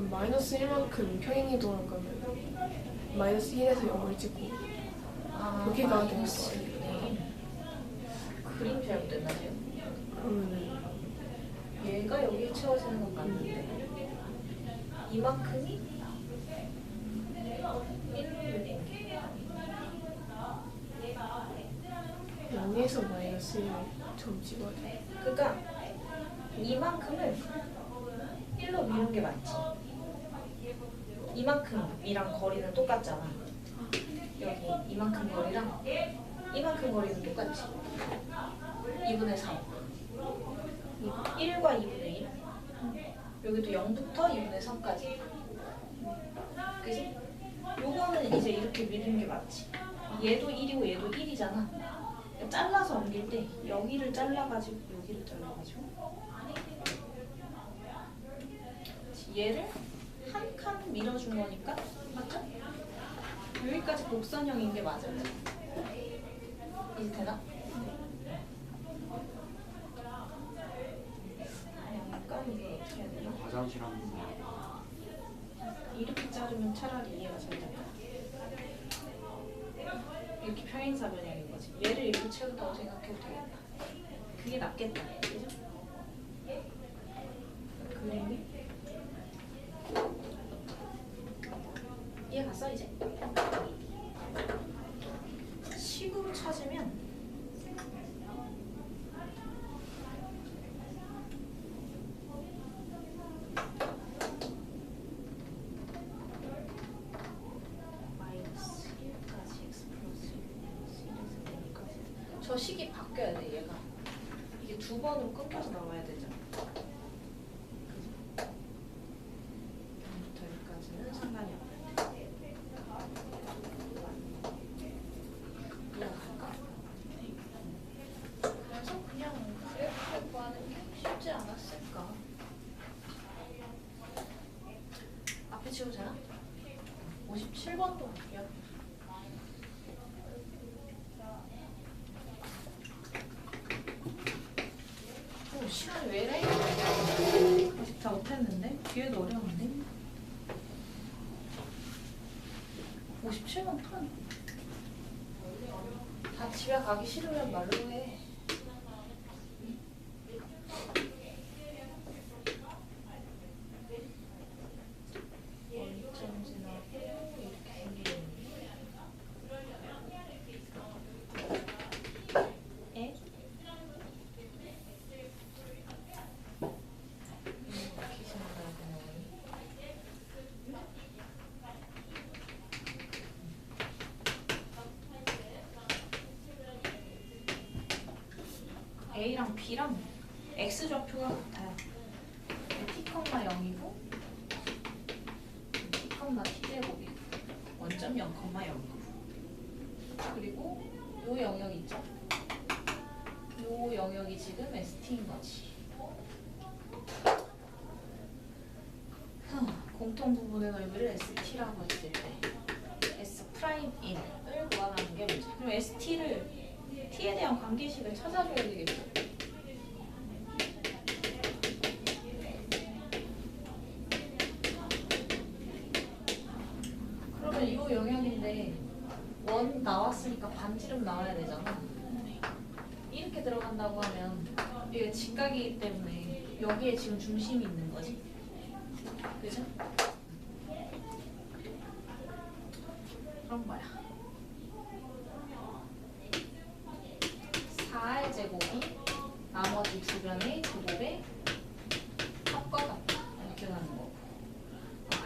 그럼 마이너스 1만큼 평행이 돌아가면 마이너스 1에서 0을 찍고 아, 여기가 마이너스 네. 그림 잘 못됐나요? 그러면은 얘가 여기에 채워지는 것 같는데 이만큼이 1mm 0에서 마이너스 1을 점 찍어야 돼. 그러니까 이만큼을 1로 미는 게 맞지 이만큼이랑 거리는 똑같잖아. 여기 이만큼 거리랑 이만큼 거리는 똑같지. 2분의 3 1과 2분의 1 여기도 0부터 2분의 3까지. 그지? 요거는 이제 이렇게 미는 게 맞지. 얘도 1이고 얘도 1이잖아. 잘라서 옮길 때 여기를 잘라가지고 여기를 잘라가지고. 얘를 한 칸 밀어준 거니까 맞죠? 여기까지 곡선형인 게 맞아요 이제 되나? 약간 이거 어떻게 해야 되나? 화장실 한 번. 이렇게 자르면 차라리 이해가 잘 된다. 이렇게 평행사 변형인 거지. 얘를 이렇게 채운다고 생각해도 되겠다. 그게 낫겠다. 그죠? 그림이 이해 갔어 이제? 식으로 찾으면 마이너스 1까지 x 플러스 1 마이너스 1에서 n까지 저 식이 바뀌어야 돼 얘가 이게 두 번으로 끊겨서 나와야 그죠? 0부터 1까지는 상관이 없다 이해갈까? 그래서 그냥 그래프 구하는 게 쉽지 않았을까 앞에 치우도 되나? 57번도 할게요. 오, 시간이 왜 이래? 아직 다 못했는데? 뒤에도 어려운데? 57번 턴. 다 집에 가기 싫으면 말로 해. 원점 지나고 이렇게 생기는 에? 이렇게 생각하는 A랑 B랑 X 좌표가 같아요. T, 0이고 T, T제곱이 원점 0,0 그리고 요 영역 있죠? 요 영역이 지금 ST인 거지 후, 공통 부분의 넓이를 ST라고 했을 때 S 프라임 인을 구하라는 게 문제 그럼 ST를 T에 대한 관계식을 찾아줘야 되겠죠 그러면 이 영역인데 원 나왔으니까 반지름 나와야 되잖아. 이렇게 들어간다고 하면 이게 직각이기 때문에 여기에 지금 중심이 있는 거지. 그죠? 그런 거야. 4의 제곱이 나머지 두 변의 제곱의 합과 같다. 이렇게 가는 거고.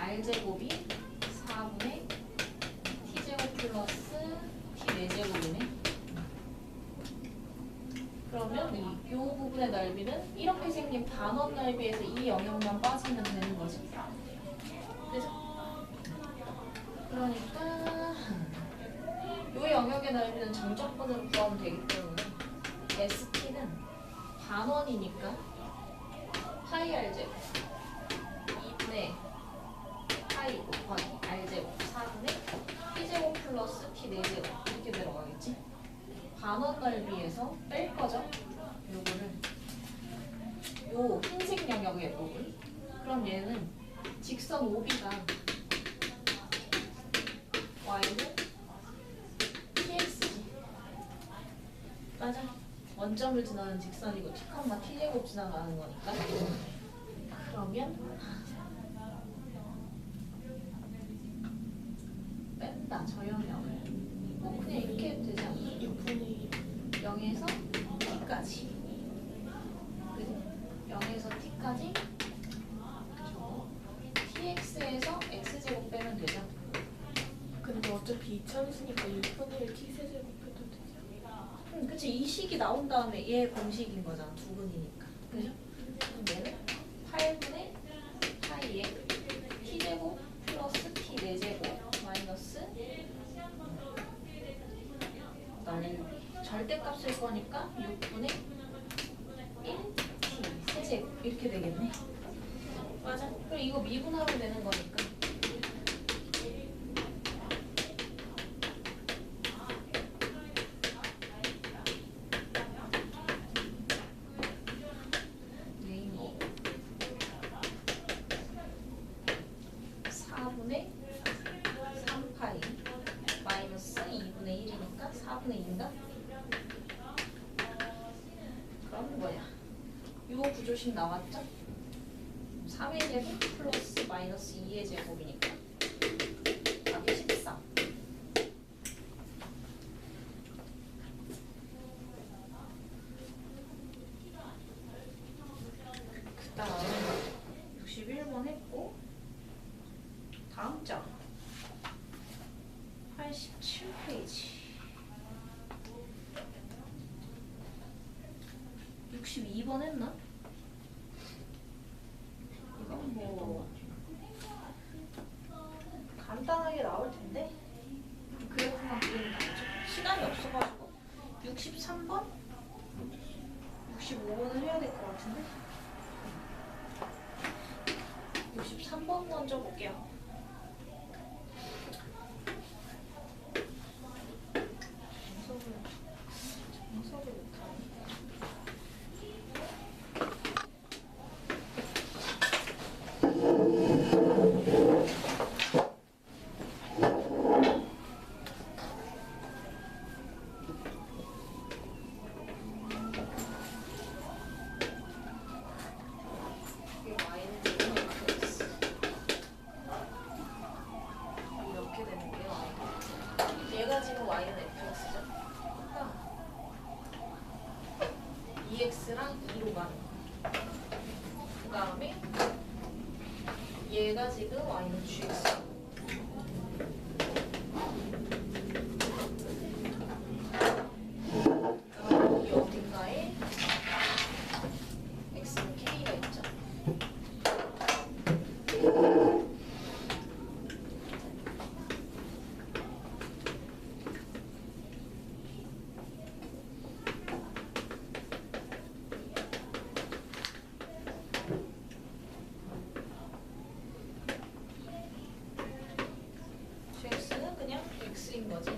r 제곱이 4분의 t제곱 플러스 t 4제곱이네. 그러면 이, 요 부분의 넓이는 이렇게 생긴 반원 넓이에서 이 영역만 빠지면 되는 거지. 그죠? 그러니까 요 영역의 넓이는 정적분으로 구하면 되기 때문에 ST는 반원이니까 파이 r 제곱 2분의 파이 곱하기 r제곱 4분의 t제곱 플러스 t 4제곱 이렇게 들어가겠지? 반원 넓이에서 뺄 거죠? 요거를 요 흰색 영역의 부분 그럼 얘는 직선 OB가 y는 tx지. 맞아. 원점을 지나는 직선이고 t 콤마 t 제곱 지나가는 거니까. 그러면 뺀다 저 영역을. 어 그냥 이렇게 해도 되지 않나? 6분의 0에서 t까지. 그지? 0에서 t까지. tx에서 x제곱 빼면 되죠. 근데 어차피 2차수니까 6분의 1 t 세제곱 해도 되죠. 응, 그치. 이 식이 나온 다음에 얘 공식인 거잖아. 두 분이니까. 그죠? 그럼 얘는 8분의 파이에 t제곱 플러스 t 4제곱 마이너스 넓이. 절대값 쓸 거니까 6분의 1 t 세제곱 이렇게 되겠네. 맞아. 그럼 이거 미분하면 되는 거니까. 50 나왔죠? 3의 제곱 플러스 마이너스 2의 제곱이니까 답이 14 그다음 61번 했고 다음 장 87페이지 62번 했나? 이건 뭐 간단하게 나올 텐데? 그래프만 그리면 나오죠 시간이 없어가지고. 63번? 65번을 해야 될 것 같은데? 63번 먼저 볼게요. 정석을 정석을 못하네. 이게 y는 지금 x 이렇게 되는 게 y 얘가 지금 y는 fx죠 그러니까 2x랑 2로 가는 그 다음에 얘가 지금 y는 gx 그럼 이 어딘가에 x는 k가 있죠 gx는 그냥 x인 거지.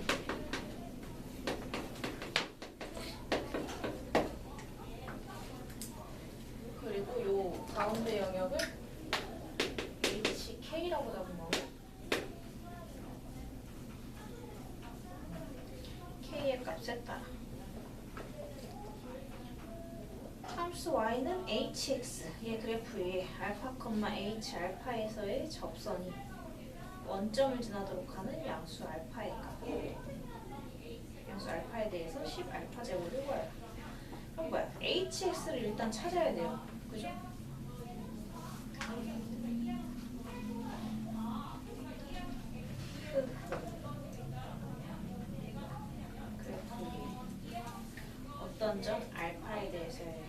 그리고 요 가운데 영역을 hk라고 잡은 거고 k의 값에 따라 함수 y는 hx 얘 그래프에 알파, h 알파에서의 접선이 원점을 지나도록 하는 양수 알파의 값. 양수 알파에 대해서 10 알파 제곱을 구해요. 그럼 뭐야? hx를 일단 찾아야 돼요. 그죠? 그래프 점 알파에 대해서의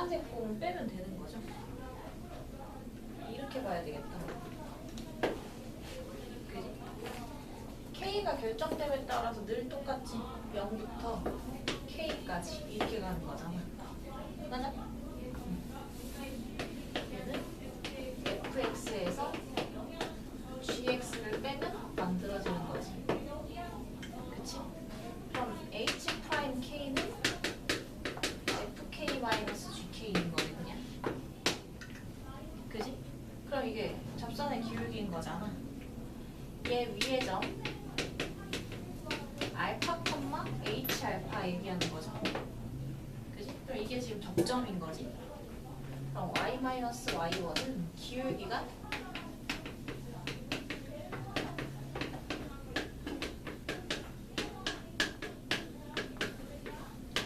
노란색 폼을 빼면 되는 거죠. 이렇게 봐야 되겠다. 그지? K가 결정됨에 따라서 늘 똑같이 0부터 K까지 이렇게 가는 거잖아. 맞아? 얘는 fx에서 gx를 빼면 만들어지는 거지. 그치? 그럼 H'K는 FK-1. 거잖아. 얘 위에 점 알파 콤마 h 알파 얘기하는 거죠. 그지? 그럼 이게 지금 접점인 거지? 그럼 y 마이너스 y1은 기울기가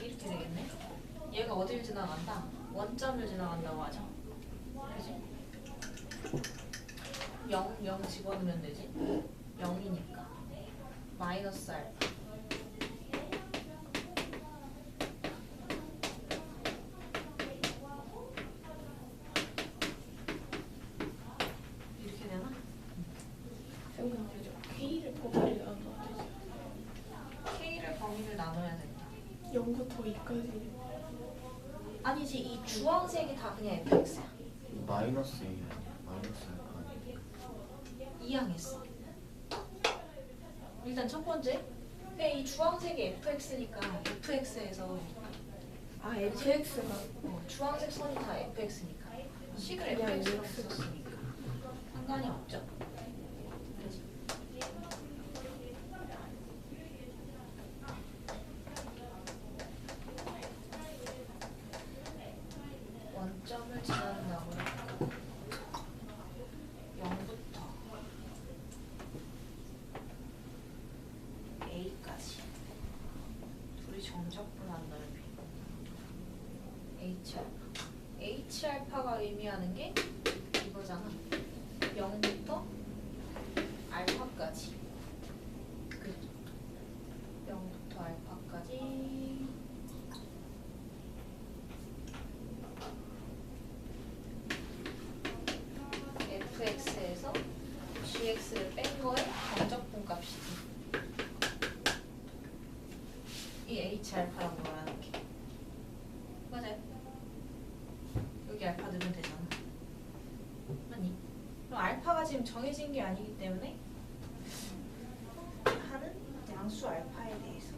이렇게 되겠네. 얘가 어딜 지나간다? 원점을 지나간다고 하죠. 그지? 0, 0 집어넣으면 되지. 0이니까. 마이너스 알파. 이렇게 되나? 생각해죠 K를 범위를 나눠야 되죠. K를 범위를 나눠야 된다. 0부터 2까지. 아니지, 이 주황색이 다 그냥 fx야. 마이너스 2 마이너스 알파 이항했어. 일단 첫 번째, 그냥 이 주황색이 fx니까 fx에서 아, fx가 어, 주황색 선이 다 fx니까 식을 fx로. 썼으니까 상관이 없죠. 그치? 원점을 지난다고 했고 0부터 A까지 둘이 정적분한 넓이 H 알파 H 알파가 의미하는 게 이거잖아 0부터 알파까지 그죠 0부터 알파까지 fx에서 gx를 뺀 거의 정적분 값이지. 이 h 알파라고 말하는 게. 맞아요. 여기 알파 넣으면 되잖아. 맞니? 그럼 알파가 지금 정해진 게 아니기 때문에 하는 양수 알파에 대해서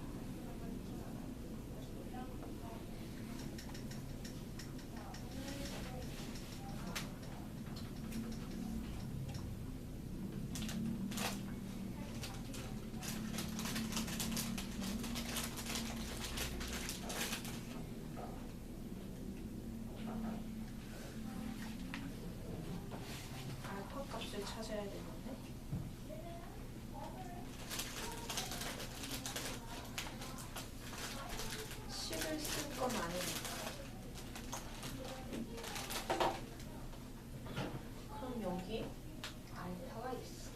알파 값을 찾아야 되는데 식을 쓸 건 아니니까 그럼 여기에 알파가 있어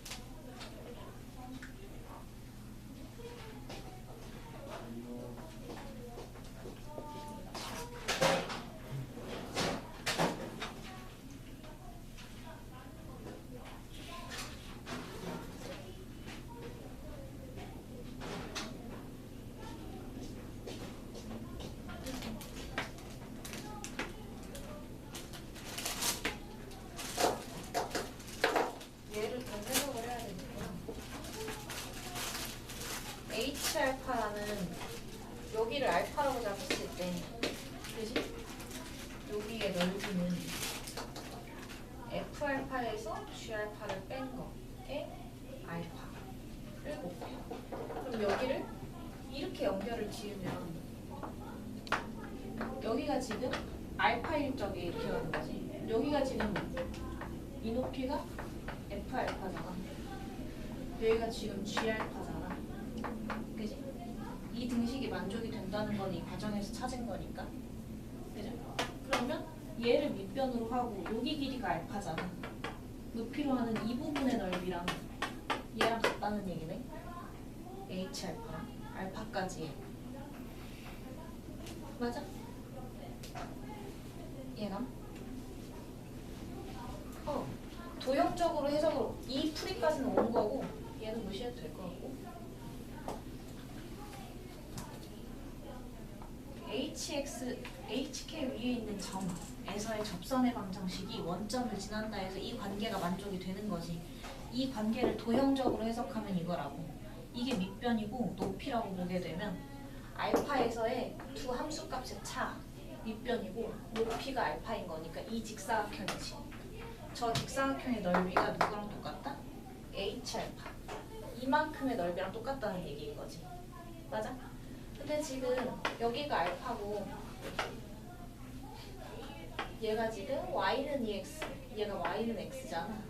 얘를 좀 해석을 해야 되는구나. H 알파라는 여기를 알파라고 잡았을 때, 그지? 여기의 넓이는 F 알파에서 G 알파를 뺀 거에 알파를 곱해요. 그럼 여기를 이렇게 연결을 지으면 여기가 지금 알파일 적에 이렇게 거지. 여기가 지금 이 높이가 F 알파잖아. 여기가 지금 G 알파잖아. 그지? 이 등식이 만족이 된다는 건 이 과정에서 찾은 거니까. 그죠? 그러면 얘를 밑변으로 하고 여기 길이가 알파잖아. 높이로 하는 이 부분의 넓이랑 얘랑 같다는 얘기네. H 알파랑 알파까지. 맞아? 얘랑? 어. 도형적으로 해석으로 이 풀이까지는 온 거고 얘는 무시해도 될것 같고 hx, hk 위에 있는 점에서의 접선의 방정식이 원점을 지난다 해서 이 관계가 만족이 되는 거지. 이 관계를 도형적으로 해석하면 이거라고. 이게 밑변이고 높이라고 보게 되면 알파에서의 두 함수값의 차 밑변이고 높이가 알파인 거니까 이 직사각형이지. 저 직사각형의 넓이가 누구랑 똑같다? h 알파. 이만큼의 넓이랑 똑같다는 얘기인 거지. 맞아? 근데 지금 여기가 알파고 얘가 지금 y는 2x, 얘가 y는 x잖아.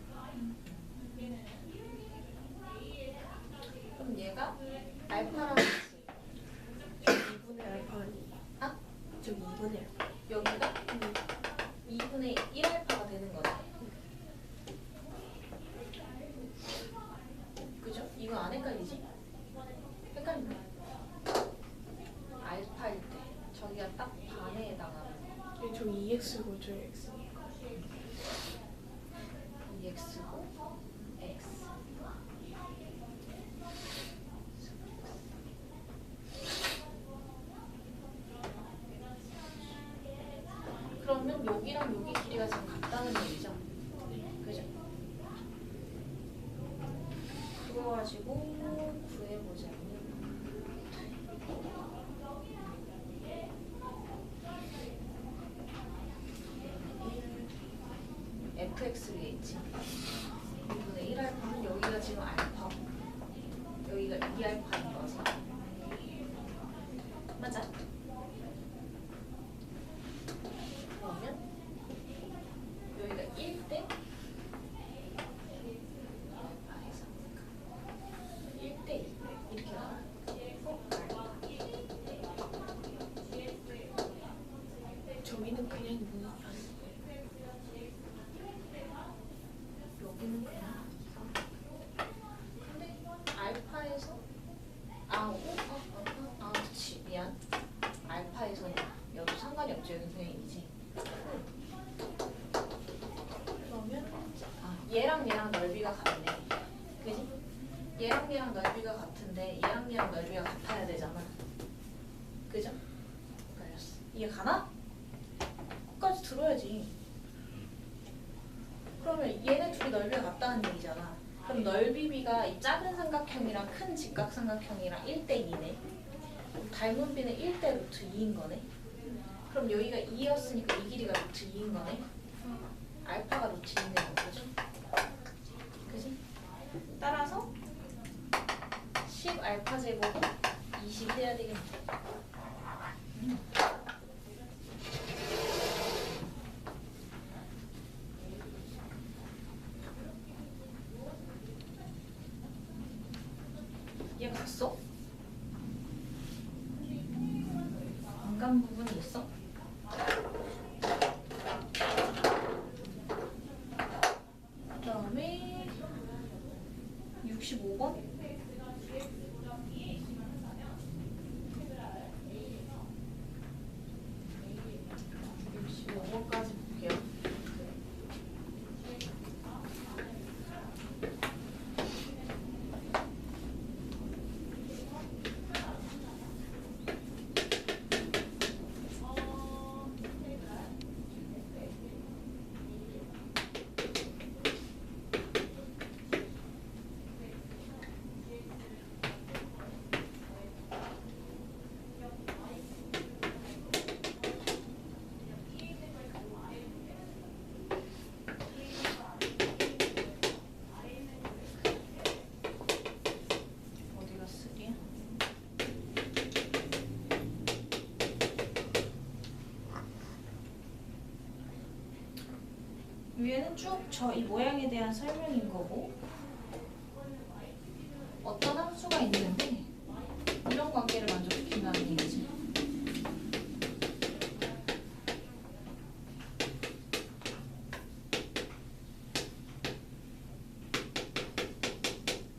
그럼 얘가 알파랑 같이 2분의 알파 아니 아? 저기 2분의 알파 여기가 2분의 1알파가 되는 거지. 그죠? 이거 안 헷갈리지? matrix. 2x를 있지. 2분의 1알파는 여기가 지금 알파 여기가 2알파인 거죠. 삼각형이랑 1대 2네. 닮은 비는 1대 루트 2인 거네. 그럼 여기가 2였으니까 이 길이가 루트 2인 거네. 알파가 루트 2인 거죠. 그지? 따라서 10 알파 제곱은 20 해야 되겠네. 음. 얘 갔어? 안 간 부분이 있어? 그다음에 65번 까지 볼게요. 어디가 쓰리야? 위에는 쭉 저 이 모양에 대한 설명인 거고